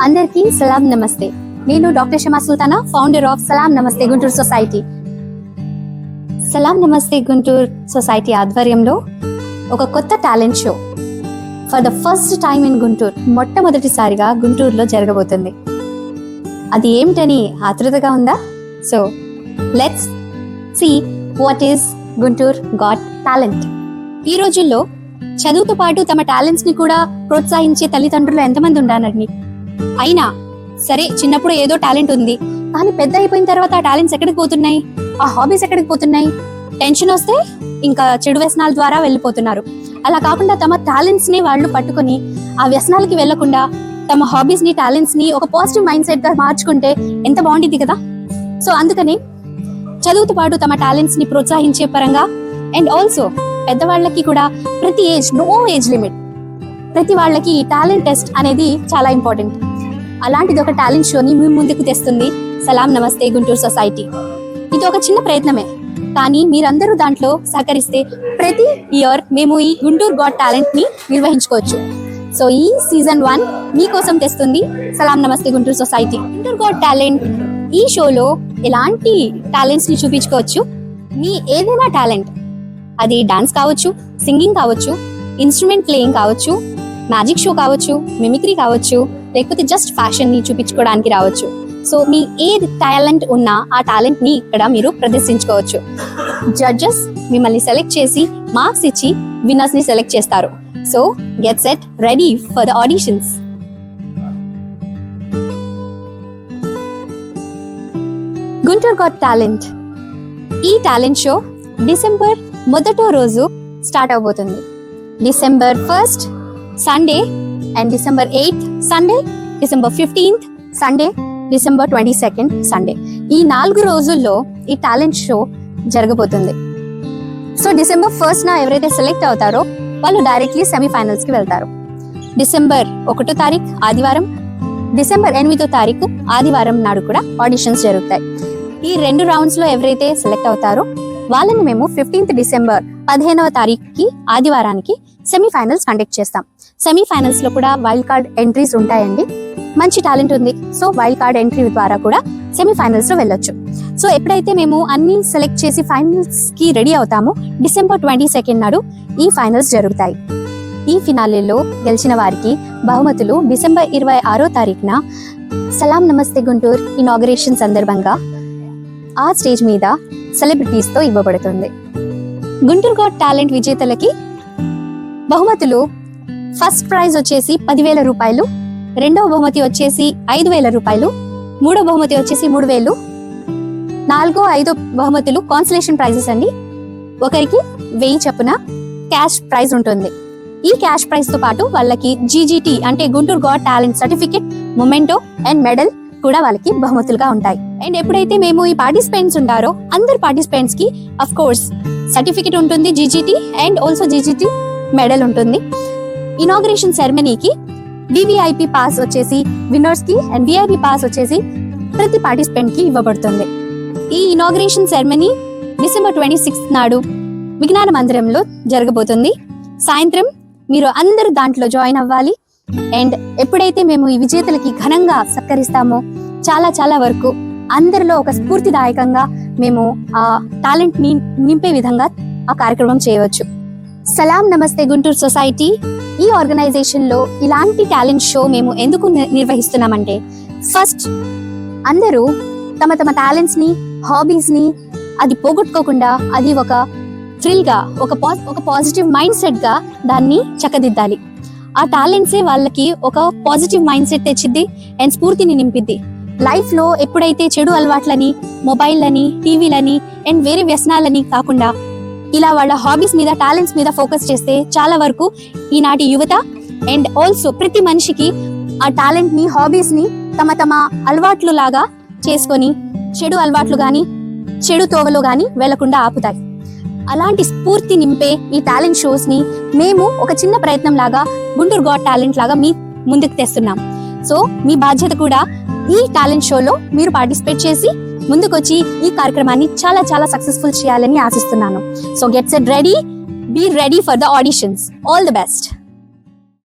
అందరికీ సలాం నమస్తే. నేను doctor Shama Sultana founder of Salaam Namaste Guntur society. Salam Namaste Guntur society ఆధ్వర్యంలో ఒక కొత్త talent show. For the first time in Guntur మొట్టమొదటిసారిగా గుంటూరులో జరగబోతుంది. అది ఏమిటని ఆతృతగా ఉందా? So let's see what is Guntur got talent ఈ రోజుల్లో చదువుతో పాటు తమ టాలెంట్స్ని కూడా ప్రోత్సహించే తల్లిదండ్రులు ఎంతమంది ఉండాలండి? అయినా సరే చిన్నప్పుడు ఏదో టాలెంట్ ఉంది. కానీ పెద్ద అయిపోయిన తర్వాత ఆ టాలెంట్స్ ఎక్కడికి పోతున్నాయి? ఆ హాబీస్ ఎక్కడికి పోతున్నాయి? టెన్షన్ వస్తే ఇంకా చెడు వ్యసనాల ద్వారా వెళ్ళిపోతున్నారు. అలా కాకుండా తమ టాలెంట్స్ని వాళ్ళు పట్టుకొని ఆ వ్యసనాలకి వెళ్ళకుండా తమ హాబీస్ని టాలెంట్స్ని ఒక పాజిటివ్ మైండ్ సెట్గా మార్చుకుంటే ఎంత బాగుంటుంది కదా? సో అందుకని చదువుతో పాటు తమ టాలెంట్స్ని ప్రోత్సహించే పరంగా అండ్ ఆల్సో పెద్దవాళ్ళకి కూడా ప్రతి ఏజ్ నో ఏజ్ లిమిట్ ప్రతి వాళ్ళకి టాలెంట్ టెస్ట్ అనేది చాలా ఇంపార్టెంట్. అలాంటిది ఒక టాలెంట్ షోని మీ ముందుకు తెస్తుంది. సలాం నమస్తే గుంటూరు సొసైటీ. ఇది ఒక చిన్న ప్రయత్నమే. కానీ మీరందరూ దాంట్లో సహకరిస్తే ప్రతి ఇయర్ మేము ఈ గుంటూరు గాడ్ టాలెంట్ని నిర్వహించుకోవచ్చు. సో ఈ సీజన్ వన్ మీకోసం తెస్తుంది Salaam Namaste Guntur society. Guntur got talent ఈ షోలో ఎలాంటి టాలెంట్స్ని చూపించుకోవచ్చు? మీ ఏదైనా టాలెంట్ అది డాన్స్ కావచ్చు సింగింగ్ కావచ్చు ఇన్స్ట్రుమెంట్ ప్లేయింగ్ కావచ్చు మ్యాజిక్ షో కావచ్చు మిమిక్రీ కావచ్చు లేకపోతే జస్ట్ ఫ్యాషన్ని చూపించుకోవడానికి రావచ్చు. సో మీ ఏ టాలెంట్ ఉన్నా ఆ టాలెంట్ని ఇక్కడ మీరు ప్రదర్శించుకోవచ్చు. జడ్జెస్ మిమ్మల్ని సెలెక్ట్ చేసి మార్క్స్ ఇచ్చి విన్నర్స్ని సెలెక్ట్ చేస్తారు. So get set ready for the auditions Guntur got talent ఈ టాలెంట్ షో డిసెంబర్ మొదటో రోజు స్టార్ట్ అవబోతుంది December first Sunday and December eighth Sunday December fifteenth Sunday December twenty second Sunday ఈ నాలుగు రోజుల్లో ఈ టాలెంట్ షో జరగబోతుంది. సో డిసెంబర్ ఫస్ట్ నా ఎవరైతే సెలెక్ట్ అవుతారో వాళ్ళు డైరెక్ట్లీ సెమీఫైనల్స్కి వెళ్తారు. డిసెంబర్ ఒకటో తారీఖు ఆదివారం. డిసెంబర్ ఎనిమిదో తారీఖు ఆదివారం నాడు కూడా ఆడిషన్స్ జరుగుతాయి. ఈ రెండు రౌండ్స్లో ఎవరైతే సెలెక్ట్ అవుతారో వాళ్ళని మేము ఫిఫ్టీన్త్ డిసెంబర్ పదిహేనవ తారీఖుకి ఆదివారానికి సెమీఫైనల్స్ కండక్ట్ చేస్తాం. సెమీఫైనల్స్లో కూడా వైల్డ్ కార్డ్ ఎంట్రీస్ ఉంటాయండి. మంచి టాలెంట్ ఉంది. సో వైల్డ్ కార్డ్ ఎంట్రీ ద్వారా కూడా సెమీఫైనల్స్లో వెళ్ళొచ్చు. సో ఎప్పుడైతే మేము అన్ని సెలెక్ట్ చేసి ఫైనల్స్కి రెడీ అవుతామో డిసెంబర్ ట్వంటీ సెకండ్ నాడు ఈ ఫైనల్స్ జరుగుతాయి. ఈ ఫినాలేలో గెలిచిన వారికి బహుమతులు డిసెంబర్ ఇరవై ఆరో తారీఖున సలాం నమస్తే గుంటూరు ఇనాగరేషన్ సందర్భంగా ఆ స్టేజ్ మీద సెలబ్రిటీస్తో ఇవ్వబడుతుంది. గుంటూరు గాడ్ టాలెంట్ విజేతలకి బహుమతులు ఫస్ట్ ప్రైజ్ వచ్చేసి పదివేల రూపాయలు రెండవ బహుమతి వచ్చేసి ఐదు వేల రూపాయలు మూడో బహుమతి వచ్చేసి మూడు వేలు నాలుగో ఐదో బహుమతులు కాన్సలేషన్ ప్రైజెస్ అండి. ఒకరికి వెయ్యి చొప్పున క్యాష్ ప్రైజ్ ఉంటుంది. ఈ క్యాష్ ప్రైజ్తో పాటు వాళ్ళకి జీజీటీ అంటే Guntur got talent certificate memento and medal కూడా వాళ్ళకి బహుమతులుగా ఉంటాయి. అండ్ ఎప్పుడైతే మేము ఈ పార్టిసిపెంట్స్ ఉంటారో అందరు పార్టిసిపెంట్స్కి అఫ్ కోర్స్ సర్టిఫికెట్ ఉంటుంది GGT and also GGT medal ఉంటుంది. ఇనాగ్రేషన్ సెరమనీకి వివిఐపి పాస్ వచ్చేసి విన్నర్స్కి అండ్ విఐపి పాస్ వచ్చేసి ప్రతి పార్టిసిపెంట్కి ఇవ్వబడుతుంది. ఈ inauguration ceremony December twenty sixth నాడు విజ్ఞాన మందిరంలో జరగబోతుంది. సాయంత్రం మీరు అందరూ దాంట్లో జాయిన్ అవ్వాలి. అండ్ ఎప్పుడైతే మేము ఈ విజేతలకి ఘనంగా సత్కరిస్తామో చాలా చాలా వరకు అందరిలో ఒక స్ఫూర్తిదాయకంగా మేము ఆ టాలెంట్ని నింపే విధంగా ఆ కార్యక్రమం చేయవచ్చు. సలాం నమస్తే గుంటూరు సొసైటీ. ఈ ఆర్గనైజేషన్లో ఇలాంటి టాలెంట్ షో మేము ఎందుకు ని- నిర్వహిస్తున్నామంటే ఫస్ట్ అందరూ తమ తమ టాలెంట్స్ని హాబీస్ని అది పోగొట్టుకోకుండా అది ఒక థ్రిల్గా ఒక పా- ఒక పాజిటివ్ మైండ్ సెట్గా దాన్ని చక్కదిద్దాలి. ఆ టాలెంట్సే వాళ్ళకి ఒక పాజిటివ్ మైండ్ సెట్ తెచ్చిద్ది అండ్ స్ఫూర్తిని నింపిద్ది. లైఫ్లో ఎప్పుడైతే చెడు అలవాట్లని మొబైల్ అని టీవీలని అండ్ వేరే వ్యసనాలని కాకుండా ఇలా వాళ్ళ హాబీస్ మీద టాలెంట్స్ మీద ఫోకస్ చేస్తే చాలా వరకు ఈనాటి యువత అండ్ ఆల్సో ప్రతి మనిషికి ఆ టాలెంట్ని హాబీస్ని తమ తమ అలవాట్లు లాగా చేసుకొని చెడు అలవాట్లు గాని చెడు తోవలో గాని వెళ్ళకుండా ఆపుతాయి. అలాంటి స్ఫూర్తి నింపే ఈ టాలెంట్ షోస్ని మేము ఒక చిన్న ప్రయత్నం లాగా గుంటూరు గాడ్ టాలెంట్ లాగా మీ ముందుకు తెస్తున్నాం. సో మీ బాధ్యత కూడా ఈ టాలెంట్ షోలో మీరు పార్టిసిపేట్ చేసి ముందుకొచ్చి ఈ కార్యక్రమాన్ని చాలా చాలా సక్సెస్ఫుల్ చేయాలని ఆశిస్తున్నాను. So get set ready be ready for the auditions all the best